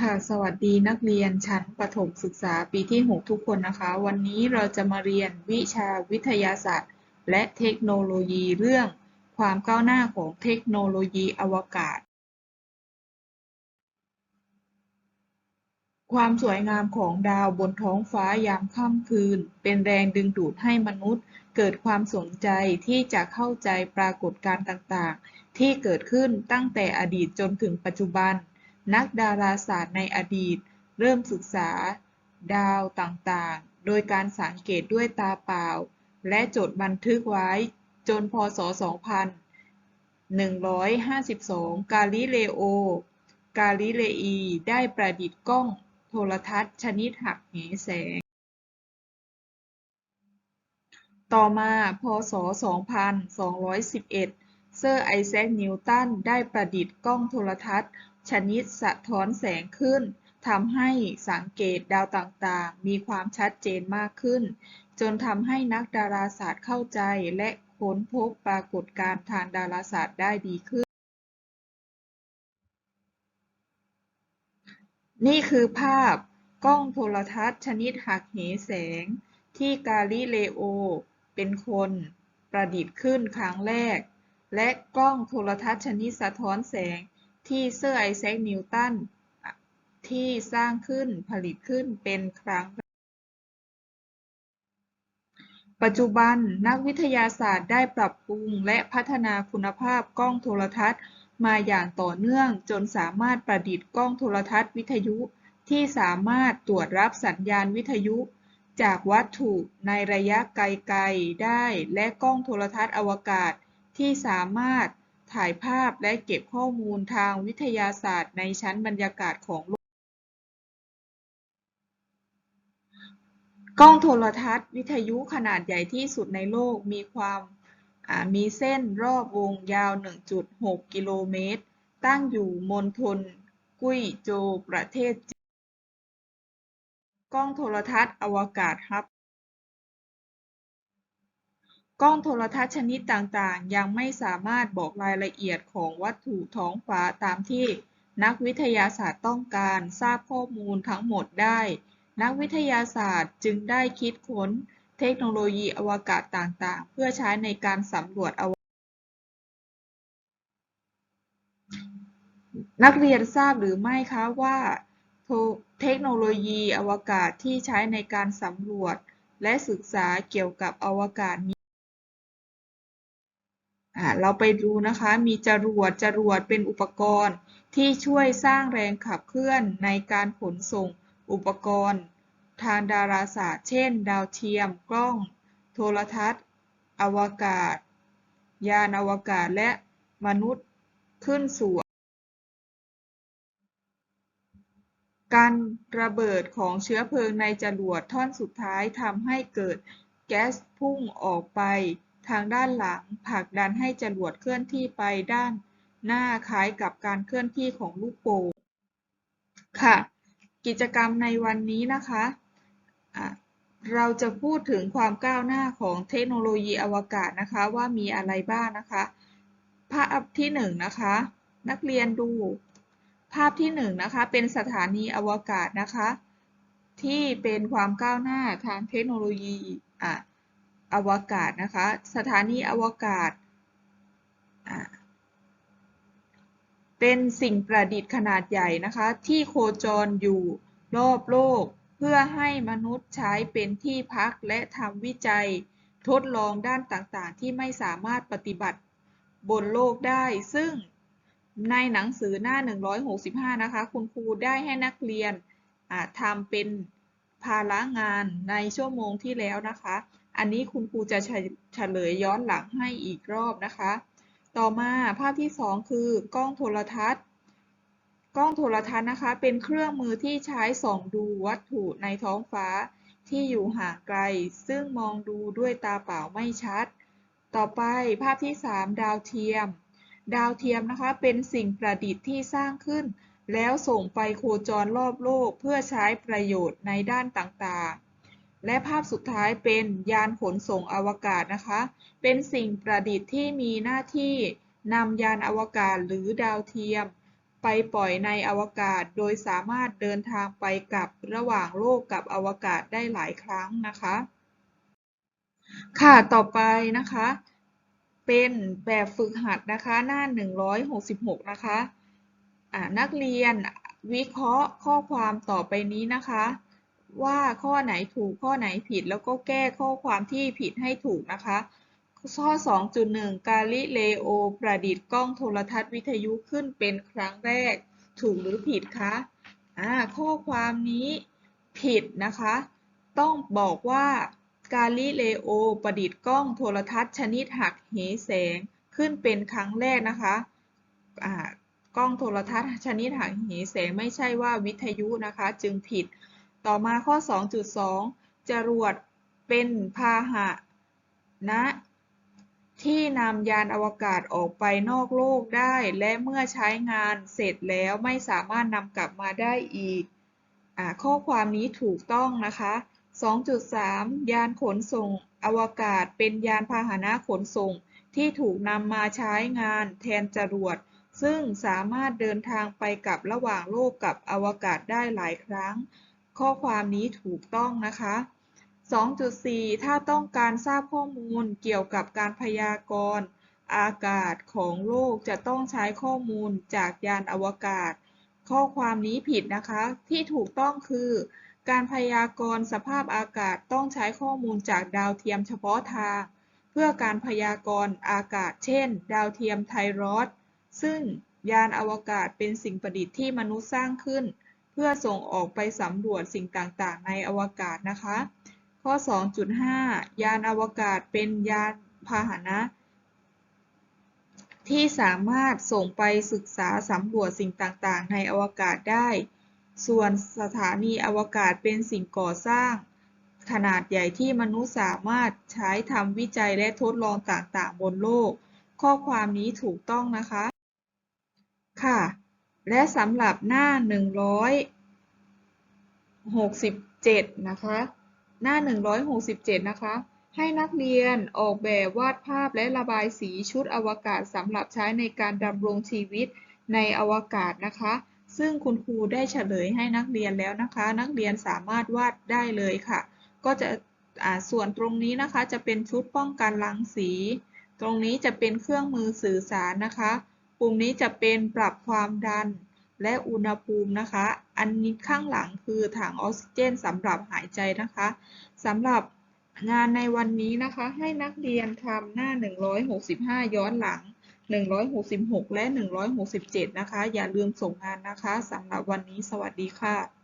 ค่ะ สวัสดีนักเรียนชั้นประถมศึกษาปีที่ 6 ทุกคนนะคะ วันนี้เราจะมาเรียนวิชาวิทยาศาสตร์ และเทคโนโลยีเรื่อง ความก้าวหน้าของเทคโนโลยีอวกาศ ความสวยงามของดาวบนท้องฟ้ายามค่ำคืน เป็นแรงดึงดูดให้มนุษย์ เกิดความสนใจที่จะเข้าใจปรากฏการณ์ต่างๆ ที่เกิดขึ้นตั้งแต่อดีตจนถึงปัจจุบัน นักดาราศาสตร์ในอดีต เริ่มศึกษา ดาวต่างๆ โดยการสังเกตด้วยตาเปล่า และจดบันทึกไว้จนพศ 2152 กาลิเลโอ กาลิเลอี ได้ประดิษฐ์กล้องโทรทัศน์ชนิดหักเหแสง ต่อมาพศ 2211 เซอร์ไอแซค นิวตัน ได้ประดิษฐ์กล้องโทรทัศน์ ชนิดสะท้อนแสงขึ้นทำให้สังเกตดาวต่างๆ มีความชัดเจนมากขึ้น จนทำให้นักดาราศาสตร์เข้าใจและค้นพบปรากฏการณ์ทางดาราศาสตร์ได้ดีขึ้น นี่คือภาพกล้องโทรทัศน์ชนิดหักเหแสง ที่กาลิเลโอ เป็นคนประดิษฐ์ขึ้นครั้งแรก และกล้องโทรทัศน์ชนิดสะท้อนแสง ที่เซอร์ไอแซคนิวตันที่สร้างขึ้นผลิตขึ้นเป็นครั้งแรกปัจจุบันนักวิทยาศาสตร์ได้ปรับปรุงและพัฒนาคุณภาพกล้องโทรทัศน์ มาอย่างต่อเนื่องจนสามารถประดิษฐ์กล้องโทรทัศน์วิทยุ ที่สามารถตรวจรับสัญญาณวิทยุ จากวัตถุในระยะไกลๆได้และกล้องโทรทัศน์อวกาศที่สามารถ ถ่ายภาพและเก็บข้อมูลทางวิทยาศาสตร์ในชั้นบรรยากาศของโลก กล้องโทรทัศน์ วิทยุขนาดใหญ่ที่สุดในโลกมีความมีเส้นรอบวงยาว 1.6 กิโลเมตร ตั้งอยู่มณฑลกุ้ยโจวประเทศจีนกล้องโทรทัศน์อวกาศฮับ กล้องโทรทัศน์ชนิดต่างๆ ยังไม่สามารถบอกรายละเอียดของวัตถุท้องฟ้าตามที่นักวิทยาศาสตร์ต้องการทราบข้อมูลทั้งหมดได้ นักวิทยาศาสตร์จึงได้คิดค้นเทคโนโลยีอวกาศต่างๆ เพื่อใช้ในการสำรวจอวกาศนักเรียนทราบหรือไม่คะว่าเทคโนโลยีอวกาศที่ใช้ในการสำรวจ และศึกษาเกี่ยวกับอวกาศมี เราไปดูนะคะมีจรวดจรวดเป็นอุปกรณ์ที่ช่วยสร้างแรงขับเคลื่อนในการขนส่งอุปกรณ์ ทางดาราศาสตร์ เช่น ดาวเทียม กล้อง โทรทัศน์ อวกาศ ยานอวกาศและมนุษย์ขึ้นสู่การระเบิดของเชื้อเพลิงในจรวดท่อนสุดท้ายทำให้เกิดแก๊สพุ่งออกไป ทางด้านหลังผลักดันให้จรวดเคลื่อนที่ไปด้านหน้าคล้ายกับการเคลื่อนที่ของลูกโป่งค่ะ กิจกรรมในวันนี้นะคะะเราจะพูดถึงความก้าวหน้าของเทคโนโลยีอวกาศนะคะว่ามีอะไรบ้างนะคะภาพที่หนึ่งนะคะ นักเรียนดู ภาพที่หนึ่งนะคะเป็นสถานีอวกาศนะคะ ที่เป็นความก้าวหน้าทางเทคโนโลยีอะ อวกาศนะคะ สถานีอวกาศ เป็นสิ่งประดิษฐ์ขนาดใหญ่นะคะ ที่โคจรอยู่รอบโลก เพื่อให้มนุษย์ใช้เป็นที่พักและทำวิจัยทดลองด้านต่างๆ ที่ไม่สามารถปฏิบัติบนโลกได้ ซึ่งในหนังสือหน้า 165 นะคะ คุณครูได้ให้นักเรียนทำเป็นภาระงานในชั่วโมงที่แล้วนะคะ อันนี้คุณครูจะเฉลยย้อนหลังให้อีกรอบนะคะ ต่อมาภาพที่ 2 คือกล้องโทรทัศน์ กล้องโทรทัศน์นะคะ เป็นเครื่องมือที่ใช้ส่องดูวัตถุในท้องฟ้าที่อยู่ห่างไกล ซึ่งมองดูด้วยตาเปล่าไม่ชัด ต่อไปภาพที่ 3 ดาวเทียม ดาวเทียมนะคะเป็นสิ่งประดิษฐ์ที่สร้างขึ้น แล้วส่งไปโคจรรอบโลกเพื่อใช้ประโยชน์ในด้านต่างๆ และภาพสุดท้ายเป็นยานขนส่งอวกาศนะคะ เป็นสิ่งประดิษฐ์ที่มีหน้าที่นำยานอวกาศหรือดาวเทียม ไปปล่อยในอวกาศ โดยสามารถเดินทางไปกับระหว่างโลกกับอวกาศได้หลายครั้งนะคะ ค่ะ ต่อไปนะคะ เป็นแบบฝึกหัดนะคะ หน้า 166 นะคะอ่านักเรียนวิเคราะห์ข้อความต่อไปนี้นะคะ ว่าข้อไหนถูกข้อไหนผิด แล้วก็แก้ข้อความที่ผิดให้ถูกนะคะ ข้อ 2.1 กาลิเลโอประดิษฐ์กล้องโทรทัศน์วิทยุขึ้นเป็นครั้งแรก ถูกหรือผิดคะอ่าข้อความนี้ผิดนะคะ ต้องบอกว่ากาลิเลโอประดิษฐ์กล้องโทรทัศน์ชนิดหักเหแสงขึ้นเป็นครั้งแรกนะคะอ่ากล้องโทรทัศน์ชนิดหักเหแสงไม่ใช่ว่าวิทยุนะคะ จึงผิด ต่อมาข้อ 2.2 จรวดเป็นพาหะนะ ที่นำยานอวกาศออกไปนอกโลกได้ และเมื่อใช้งานเสร็จแล้วไม่สามารถนำกลับมาได้อีกอข้อความนี้ถูกต้องนะคะ 2.3 ยานขนส่งอวกาศเป็นยานพาหนะขนส่ง ที่ถูกนำมาใช้งานแทนจรวด ซึ่งสามารถเดินทางไปกับระหว่างโลกกับอวกาศได้หลายครั้ง ข้อความนี้ถูกต้องนะคะ 2.4 ถ้าต้องการทราบข้อมูลเกี่ยวกับการพยากรณ์อากาศของโลกจะต้องใช้ข้อมูลจากยานอวกาศ ข้อความนี้ผิดนะคะ ที่ถูกต้องคือ การพยากรณ์สภาพอากาศต้องใช้ข้อมูลจากดาวเทียมเฉพาะทาง เพื่อการพยากรณ์อากาศ เช่น ดาวเทียมไทรอสซึ่งยานอวกาศเป็นสิ่งประดิษฐ์ที่มนุษย์สร้างขึ้น พื่อส่งออกไปสำรวจสิ่งต่างๆ ในอวกาศนะคะ ข้อ 2.5 ยานอวกาศเป็นยานพาหนะ ที่สามารถส่งไปศึกษาสำรวจสิ่งต่างๆ ในอวกาศได้ ส่วนสถานีอวกาศเป็นสิ่งก่อสร้าง ขนาดใหญ่ที่มนุษย์สามารถใช้ทำวิจัยและทดลองต่างๆ บนโลก ข้อความนี้ถูกต้องนะคะ ค่ะ และสำหรับหน้า 167 นะคะ หน้า 167 นะคะ ให้นักเรียนออกแบบวาดภาพและระบายสีชุดอวกาศสำหรับใช้ในการดำรงชีวิตในอวกาศนะคะ ซึ่งคุณครูได้เฉลยให้นักเรียนแล้วนะคะ นักเรียนสามารถวาดได้เลยค่ะ ก็จะส่วนตรงนี้นะคะจะเป็นชุดป้องกันรังสี ตรงนี้จะเป็นเครื่องมือสื่อสารนะคะ ปุ่มนี้จะเป็นปรับความดันและอุณหภูมินะคะ อันนี้ข้างหลังคือถังออกซิเจนสำหรับหายใจนะคะสำหรับงานในวันนี้นะคะ ให้นักเรียนทำหน้า 165 ย้อนหลัง 166 และ 167 นะคะ อย่าลืมส่งงานนะคะสำหรับวันนี้สวัสดีค่ะ